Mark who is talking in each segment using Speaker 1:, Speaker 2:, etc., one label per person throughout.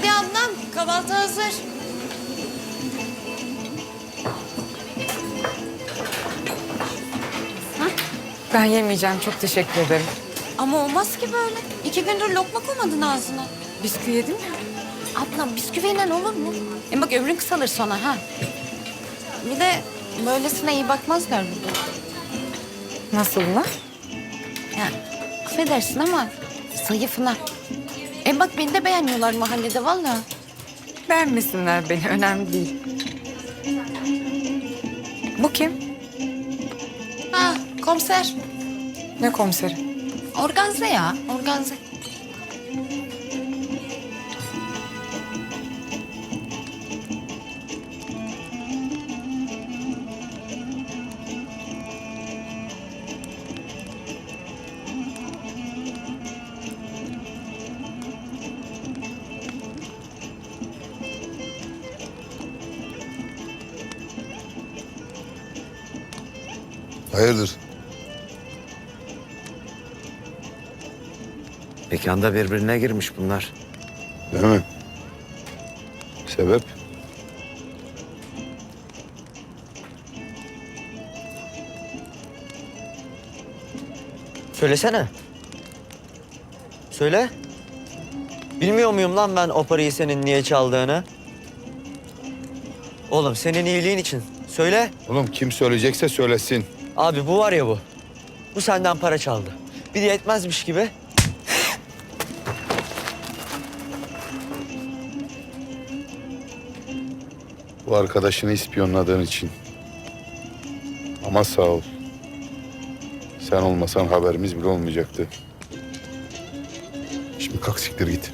Speaker 1: Hadi Adnan kahvaltı hazır.
Speaker 2: Ben yemeyeceğim. Çok teşekkür ederim.
Speaker 1: Ama olmaz ki böyle. İki gündür lokma koymadın ağzına.
Speaker 2: Bisküvi yedim ya.
Speaker 1: Adnan bisküviyle olur mu? E bak ömrün kısalır sonra ha. Bir de böylesine iyi bakmazlar burada.
Speaker 2: Nasıl lan?
Speaker 1: Ya affedersin ama zayıfına. E bak beni de beğenmiyorlar mahallede vallahi.
Speaker 2: Beğenmesinler beni. Önemli değil. Bu kim?
Speaker 1: Ha komiser.
Speaker 2: Ne komiseri?
Speaker 1: Organze ya organze.
Speaker 3: Hayırdır?
Speaker 4: Mekanda birbirine girmiş bunlar.
Speaker 3: Değil mi? Sebep?
Speaker 4: Söylesene. Söyle. Bilmiyor muyum lan ben o parayı senin niye çaldığını? Oğlum senin iyiliğin için. Söyle.
Speaker 3: Oğlum kim söyleyecekse söylesin.
Speaker 4: Abi bu var ya bu. Bu senden para çaldı. Bir de yetmezmiş gibi.
Speaker 3: Bu arkadaşını ispiyonladığın için. Ama sağ ol. Sen olmasan haberimiz bile olmayacaktı. Şimdi kalk siktir git.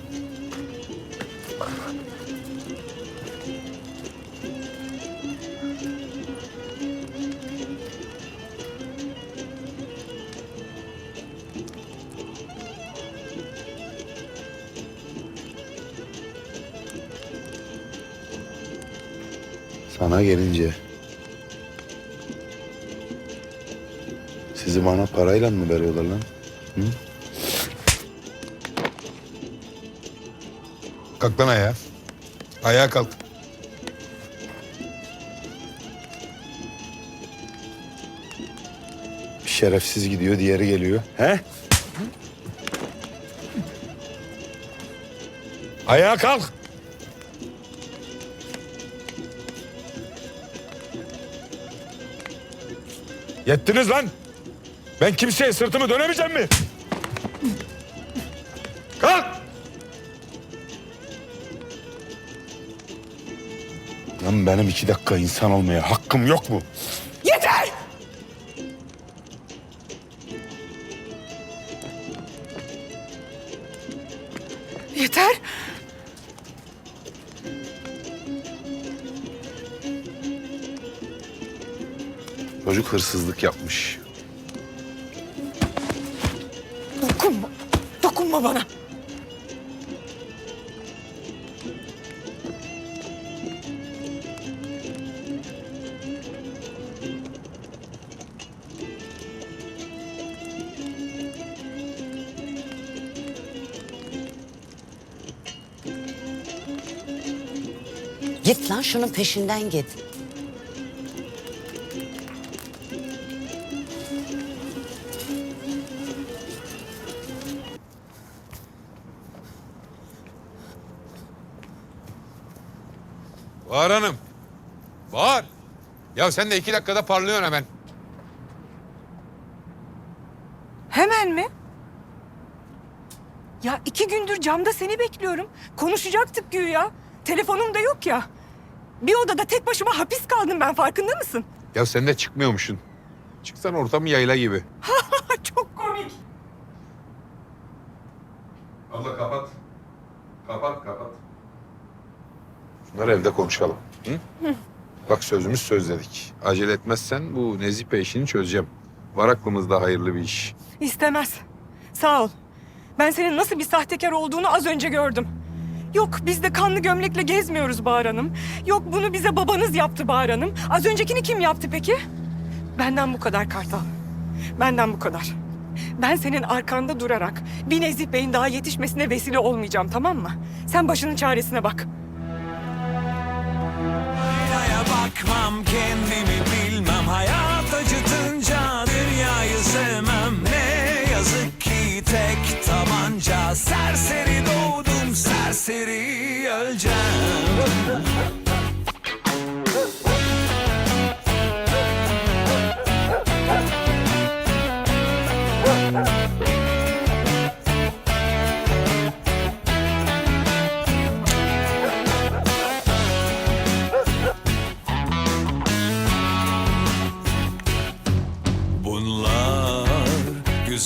Speaker 3: Sana gelince... Sizi bana parayla mı veriyorlar lan? Hı? Kalk lan ayağa. Ayağa kalk. Bir şerefsiz gidiyor, diğeri geliyor. He? Ayağa kalk.
Speaker 5: Yettiniz lan. Ben kimseye sırtımı dönemeyeceğim mi? Kalk!
Speaker 3: Lan benim iki dakika insan olmaya hakkım yok mu?
Speaker 2: Yeter! Yeter.
Speaker 3: Çocuk hırsızlık yapmış.
Speaker 2: Dokunma. Dokunma bana.
Speaker 6: Git lan şunun peşinden git.
Speaker 5: Bahar Hanım. Bahar. Ya sen de iki dakikada parlıyorsun hemen.
Speaker 7: Hemen mi? Ya iki gündür camda seni bekliyorum. Konuşacaktık güya. Telefonum da yok ya. Bir odada tek başıma hapis kaldım ben farkında mısın?
Speaker 5: Ya sen de çıkmıyormuşsun. Çıksan ortamı yayla gibi.
Speaker 7: Çok
Speaker 5: Şunları evde konuşalım. Hı? Bak sözümüz söz dedik. Acele etmezsen bu Nezipe işini çözeceğim. Var aklımızda hayırlı bir iş.
Speaker 7: İstemez. Sağ ol. Ben senin nasıl bir sahtekar olduğunu az önce gördüm. Yok biz de kanlı gömlekle gezmiyoruz Bahar Hanım. Yok bunu bize babanız yaptı Bahar Hanım. Az öncekini kim yaptı peki? Benden bu kadar Kartal. Benden bu kadar. Ben senin arkanda durarak bir Nezih Bey'in daha yetişmesine vesile olmayacağım tamam mı? Sen başının çaresine bak.
Speaker 6: Bakmam kendimi bilmem. Hayat acıtınca dünyayı sevmem. Ne yazık ki tek tabanca. Serseri doğdum serseri öleceğim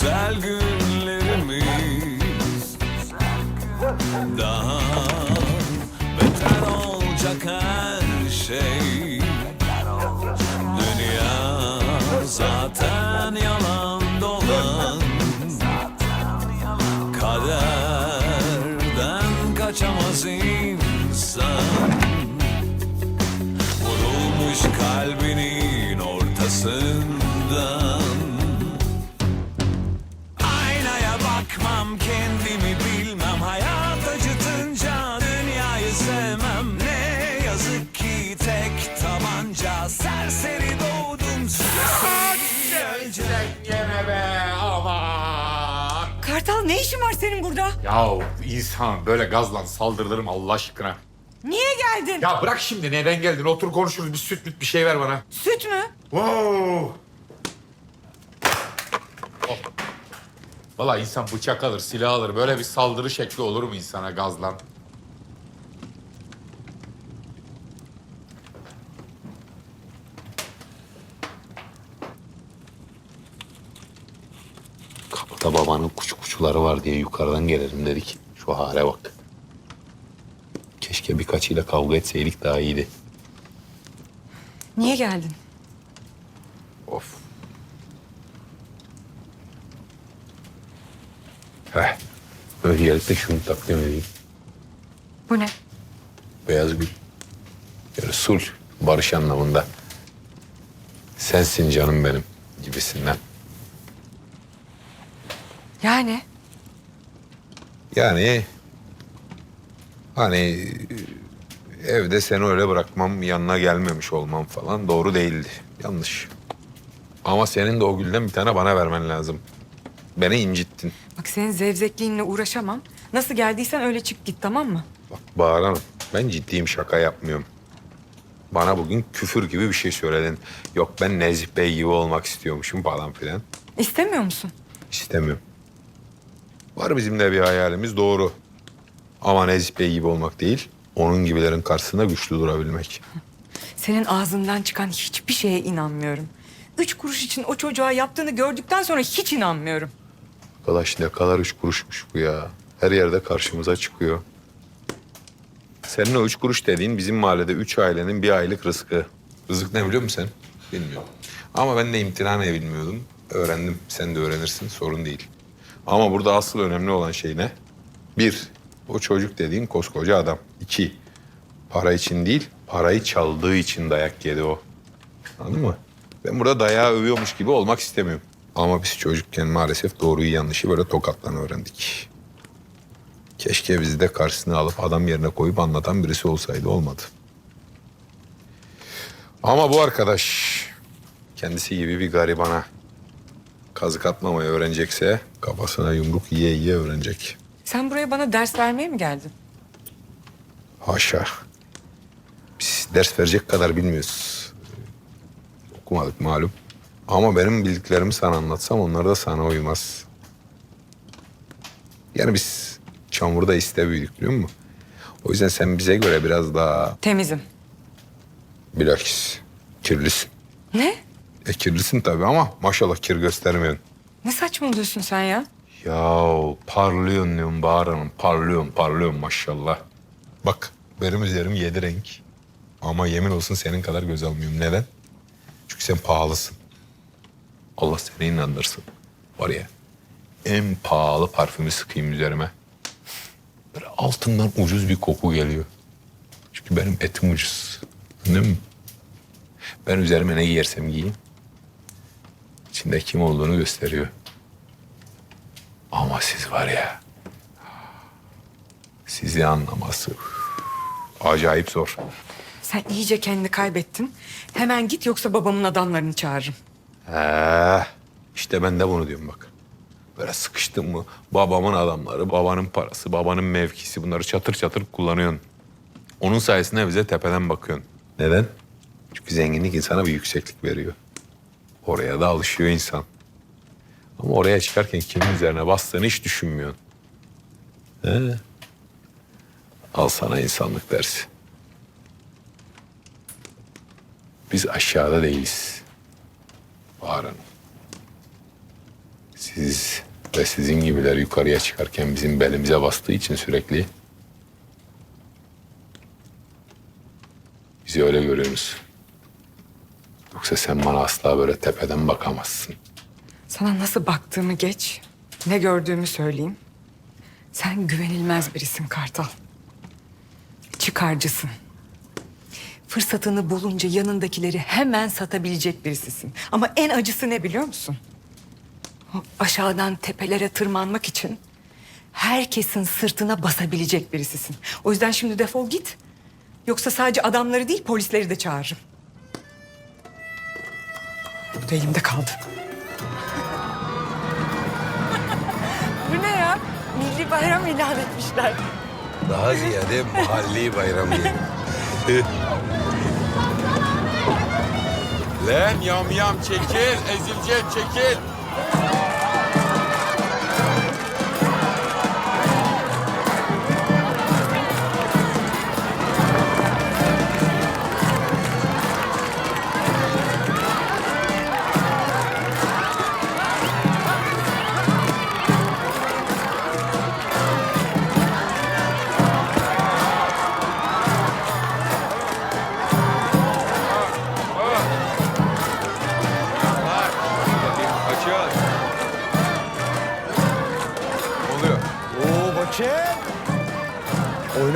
Speaker 6: güzel günlerimiz. Daha ne
Speaker 7: işin var senin burada?
Speaker 3: Ya insan böyle gazla saldırılır mı Allah aşkına?
Speaker 7: Niye geldin?
Speaker 3: Ya bırak şimdi neden geldin? Otur konuşuruz bir süt müt bir şey ver bana.
Speaker 7: Süt mü?
Speaker 3: Wow. Oh. Valla insan bıçak alır, silah alır. Böyle bir saldırı şekli olur mu insana gazlan?
Speaker 5: Kapıda babanın kuçu kuçuları var diye yukarıdan gelelim dedik. Şu hale bak. Keşke birkaçıyla kavga etseydik daha iyiydi.
Speaker 7: Niye geldin?
Speaker 5: Of. Heh. Öncelikle şunu takdim edeyim.
Speaker 7: Bu ne?
Speaker 5: Beyaz gül. Yani sulh, barış anlamında. Sensin canım benim gibisinden.
Speaker 7: Yani?
Speaker 5: Yani hani evde seni öyle bırakmam, yanına gelmemiş olmam falan doğru değildi. Yanlış. Ama senin de o gülden bir tane bana vermen lazım. Beni incittin.
Speaker 7: Bak senin zevzekliğinle uğraşamam. Nasıl geldiysen öyle çık git tamam mı?
Speaker 5: Bak Bahar Hanım, ben ciddiyim şaka yapmıyorum. Bana bugün küfür gibi bir şey söyledin. Yok ben Nezih Bey gibi olmak istiyormuşum falan filan.
Speaker 7: İstemiyor musun?
Speaker 5: İstemiyorum. Var bizim de bir hayalimiz doğru. Ama Nezih Bey gibi olmak değil, onun gibilerin karşısında güçlü durabilmek.
Speaker 7: Senin ağzından çıkan hiçbir şeye inanmıyorum. Üç kuruş için o çocuğa yaptığını gördükten sonra hiç inanmıyorum.
Speaker 5: Arkadaş ne kadar üç kuruşmuş bu ya. Her yerde karşımıza çıkıyor. Senin o üç kuruş dediğin bizim mahallede üç ailenin bir aylık rızkı. Rızık ne biliyor musun sen? Bilmiyorum. Ama ben de imtihan ne bilmiyordum. Öğrendim. Sen de öğrenirsin. Sorun değil. Ama burada asıl önemli olan şey ne? Bir, o çocuk dediğin koskoca adam. İki, para için değil, parayı çaldığı için dayak yedi o. Anladın mı? Ben burada dayağı övüyormuş gibi olmak istemiyorum. Ama biz çocukken maalesef doğruyu yanlışı böyle tokatlan öğrendik. Keşke bizi de karşısına alıp adam yerine koyup anlatan birisi olsaydı olmadı. Ama bu arkadaş kendisi gibi bir garibana kazık atmamayı öğrenecekse kafasına yumruk yiye yiye öğrenecek.
Speaker 7: Sen buraya bana ders vermeye mi geldin?
Speaker 5: Haşa. Biz ders verecek kadar bilmiyoruz. Okumadık malum. Ama benim bildiklerimi sana anlatsam onlar da sana uymaz. Yani biz çamurda iste büyüdük biliyor musun? O yüzden sen bize göre biraz daha
Speaker 7: Temizim.
Speaker 5: bilakis kirlisin.
Speaker 7: Ne?
Speaker 5: E kirlisin tabii ama maşallah kir göstermiyorsun.
Speaker 7: Ne saçmalıyorsun sen ya?
Speaker 5: Ya parlıyorsun diyorum Bahar Hanım. Parlıyorsun parlıyorsun maşallah. Bak benim üzerim yedi renk. Ama yemin olsun senin kadar göz almıyorum. Neden? Çünkü sen pahalısın. Allah seni inandırsın. Var ya en pahalı parfümü sıkayım üzerime. Böyle altından ucuz bir koku geliyor. Çünkü benim etim ucuz. Değil mi? Ben üzerime ne giyersem giyeyim. İçinde kim olduğunu gösteriyor. Yalnız var ya... Sizi anlaması acayip zor.
Speaker 7: Sen iyice kendini kaybettin. Hemen git yoksa babamın adamlarını çağırırım.
Speaker 5: He, işte ben de bunu diyorum bak. Böyle sıkıştın mı babamın adamları, babanın parası, babanın mevkisi bunları çatır çatır kullanıyorsun. Onun sayesinde bize tepeden bakıyorsun. Neden? Çünkü zenginlik insana bir yükseklik veriyor. Oraya da alışıyor insan. Ama oraya çıkarken kimin üzerine bastığını hiç düşünmüyorsun. He. Al sana insanlık dersi. Biz aşağıda değiliz. Hanım. Siz ve sizin gibiler yukarıya çıkarken bizim belimize bastığı için sürekli bizi öyle görüyorsunuz. Yoksa sen bana asla böyle tepeden bakamazsın.
Speaker 7: Sana nasıl baktığımı geç, ne gördüğümü söyleyeyim. Sen güvenilmez birisin Kartal. Çıkarcısın. Fırsatını bulunca yanındakileri hemen satabilecek birisisin. Ama en acısı ne biliyor musun? O aşağıdan tepelere tırmanmak için herkesin sırtına basabilecek birisisin. O yüzden şimdi defol git. Yoksa sadece adamları değil polisleri de çağırırım. Bu da elimde kaldı. Bu ne ya? Milli bayram ilan etmişler.
Speaker 5: Daha ziyade mahalli bayram diyelim.
Speaker 3: Lan yam yam çekil, ezileceğim çekil.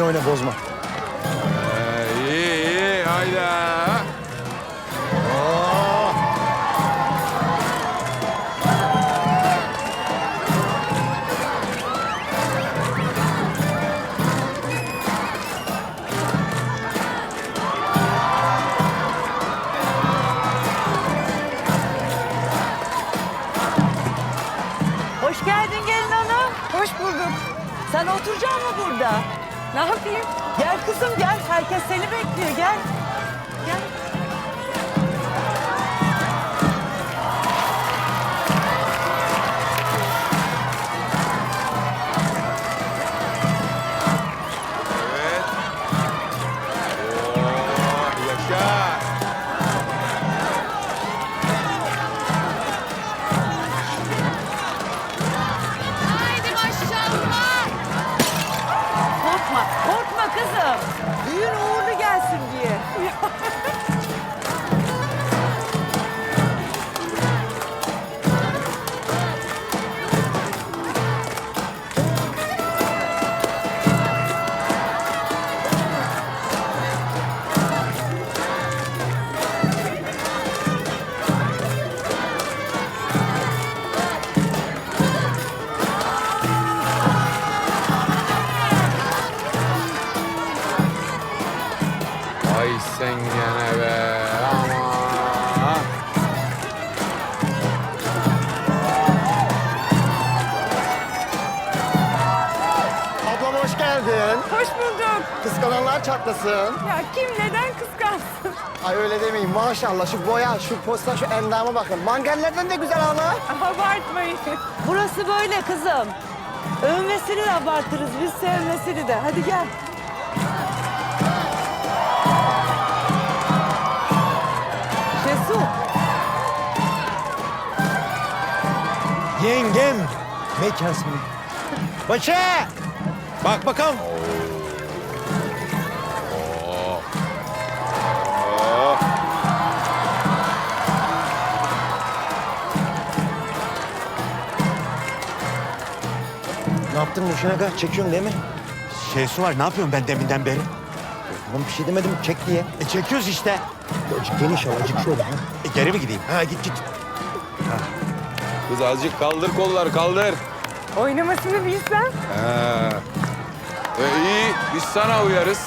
Speaker 8: Oyna bozma.
Speaker 5: Ee, iyi iyi hayda.
Speaker 9: Hoş geldin gelin hanım.
Speaker 7: Hoş bulduk.
Speaker 9: Sen oturacak mı burada?
Speaker 7: Ne yapayım?
Speaker 9: Gel kızım gel. Herkes seni bekliyor. Gel.
Speaker 7: Ha ha
Speaker 8: ha! Çatlasın.
Speaker 7: Ya kim neden kıskansın?
Speaker 8: Ay öyle demeyin maşallah şu boya, şu posta, şu endama bakın. Mangallerden de güzel hala.
Speaker 7: Abartmayın.
Speaker 9: Burası böyle kızım. Övmesini de abartırız biz sevmesini de. Hadi gel. Şesu.
Speaker 8: Yengem. Mekan seni. Bacı. Bak bakalım. Ne yaptın Nuşen Aga? Çekiyorsun değil mi?
Speaker 10: Şeysi var ne yapıyorum ben deminden beri?
Speaker 8: Oğlum bir şey demedim çek diye.
Speaker 10: E çekiyoruz işte.
Speaker 8: Azıcık geniş al, azıcık şöyle. Ha.
Speaker 10: E geri mi gideyim?
Speaker 8: ha git git.
Speaker 5: Kız azıcık kaldır kollar kaldır.
Speaker 7: Oynamasını bilsem.
Speaker 5: Ha. E, iyi biz sana uyarız.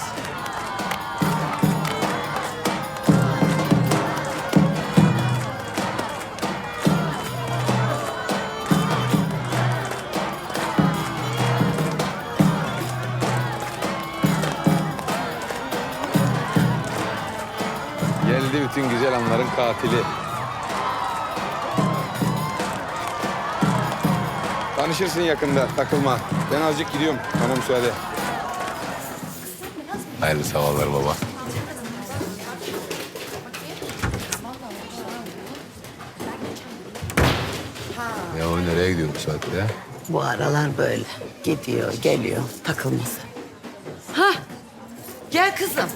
Speaker 5: Geldi bütün güzel anların katili. Tanışırsın yakında, takılma. Ben azıcık gidiyorum. Bana müsaade. Hayırlı sabahlar baba. Ya o nereye gidiyor bu saatte ya?
Speaker 9: Bu aralar böyle. Gidiyor, geliyor. Takılması.
Speaker 1: Gel kızım.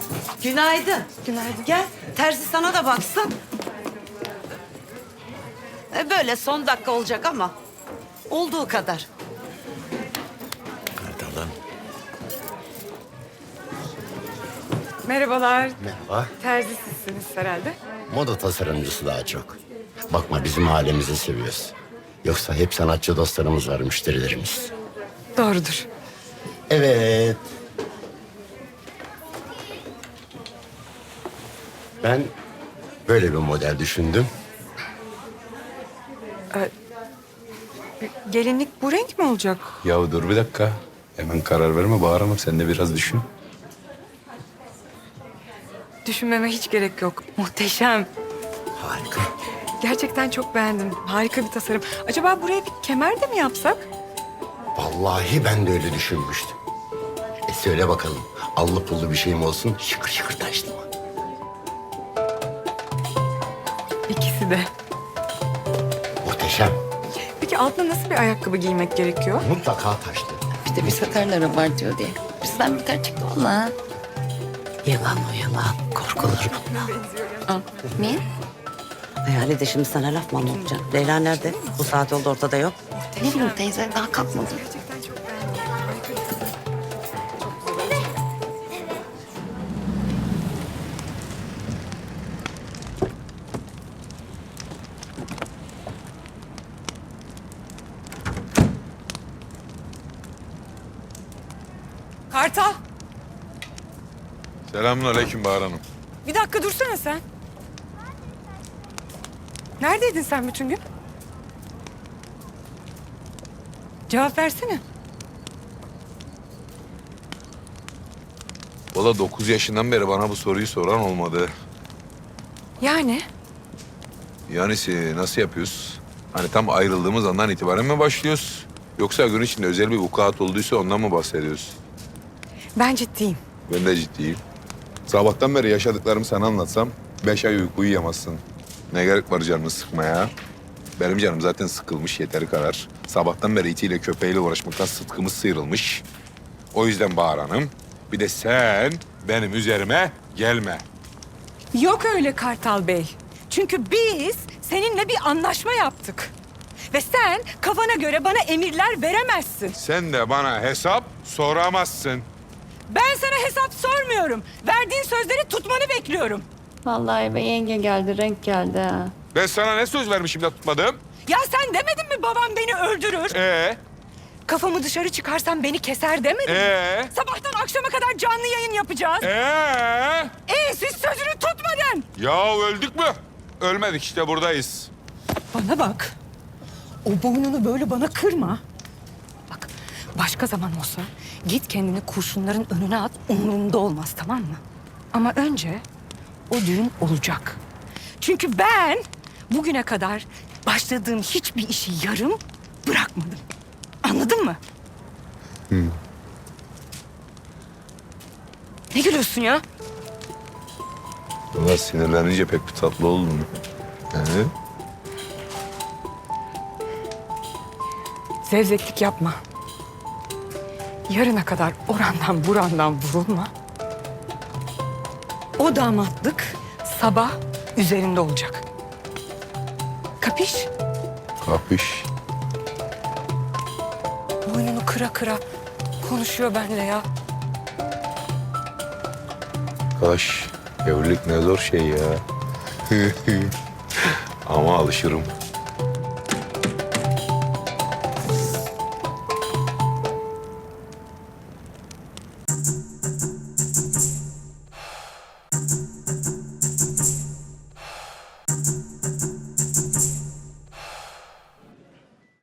Speaker 1: Günaydın. Günaydın. Gel. Terzi sana da baksın. E böyle son dakika olacak ama olduğu kadar.
Speaker 10: Kartalım.
Speaker 7: Merhabalar.
Speaker 10: Merhaba.
Speaker 7: Terzi sizsiniz herhalde.
Speaker 10: Moda tasarımcısı daha çok. Bakma bizim halimizi seviyoruz. Yoksa hep sanatçı dostlarımız var, müşterilerimiz.
Speaker 7: Doğrudur.
Speaker 10: Evet. Ben böyle bir model düşündüm.
Speaker 7: Gelinlik bu renk mi olacak?
Speaker 5: Ya dur bir dakika. Hemen karar verme Hanım. Sen de biraz düşün.
Speaker 7: Düşünmeme hiç gerek yok. Muhteşem.
Speaker 10: Harika.
Speaker 7: Gerçekten çok beğendim. Harika bir tasarım. Acaba buraya bir kemer de mi yapsak?
Speaker 10: Vallahi ben de öyle düşünmüştüm. E söyle bakalım. Allı pullu bir şeyim olsun. Şıkır şıkır taşlı mı?
Speaker 7: De.
Speaker 10: Muhteşem.
Speaker 7: Peki altına nasıl bir ayakkabı giymek gerekiyor?
Speaker 10: Mutlaka taşlı.
Speaker 1: Bir de bir satarları var diyor diye. Bizden bir tane çıktı valla.
Speaker 9: Yalan o yalan. Korkulur bundan.
Speaker 1: Niye?
Speaker 9: Hayali de şimdi sana laf mı anlatacağım? Leyla nerede? Bu saat oldu ortada yok.
Speaker 1: Ne bileyim teyze daha kalkmadı.
Speaker 5: Selamun aleyküm Bahar Hanım.
Speaker 7: bir dakika dursana sen. Neredeydin sen bütün gün? Cevap versene.
Speaker 5: Valla 9 yaşından beri bana bu soruyu soran olmadı.
Speaker 7: Yani?
Speaker 5: Yani si- nasıl yapıyoruz? Hani tam ayrıldığımız andan itibaren mi başlıyoruz? Yoksa gün içinde özel bir vukuat olduysa ondan mı bahsediyoruz?
Speaker 7: Ben ciddiyim.
Speaker 5: Ben de ciddiyim. Sabahtan beri yaşadıklarımı sana anlatsam beş ay uyku uyuyamazsın. Ne gerek var canını sıkmaya? Benim canım zaten sıkılmış yeteri kadar. Sabahtan beri itiyle köpeğiyle uğraşmaktan sıtkımız sıyrılmış. O yüzden Bahar Hanım bir de sen benim üzerime gelme.
Speaker 7: Yok öyle Kartal Bey. Çünkü biz seninle bir anlaşma yaptık. Ve sen kafana göre bana emirler veremezsin.
Speaker 5: Sen de bana hesap soramazsın.
Speaker 7: Ben sana hesap sormuyorum. Verdiğin sözleri tutmanı bekliyorum.
Speaker 1: Vallahi eve yenge geldi, renk geldi ha.
Speaker 5: Ben sana ne söz vermişim de tutmadım?
Speaker 7: Ya sen demedin mi babam beni öldürür?
Speaker 5: Ee,
Speaker 7: Kafamı dışarı çıkarsam beni keser demedin mi?
Speaker 5: ee,
Speaker 7: Sabahtan akşama kadar canlı yayın yapacağız.
Speaker 5: ee.
Speaker 7: Ee siz sözünü tutmadın.
Speaker 5: Ya öldük mü? Ölmedik işte buradayız.
Speaker 7: Bana bak. O boynunu böyle bana kırma. Başka zaman olsa git kendini kurşunların önüne at umurumda olmaz tamam mı? Ama önce o düğün olacak. Çünkü ben bugüne kadar başladığım hiçbir işi yarım bırakmadım. Anladın mı? Ne gülüyorsun ya?
Speaker 5: Valla sinirlenince pek bir tatlı oldun. He?
Speaker 7: Zevzeklik yapma. Yarına kadar orandan burandan vurulma. O damatlık sabah üzerinde olacak. Kapiş?
Speaker 5: Kapış.
Speaker 7: Boynunu kıra kıra konuşuyor benimle ya.
Speaker 5: Kaş. Evlilik ne zor şey ya. Ama alışırım.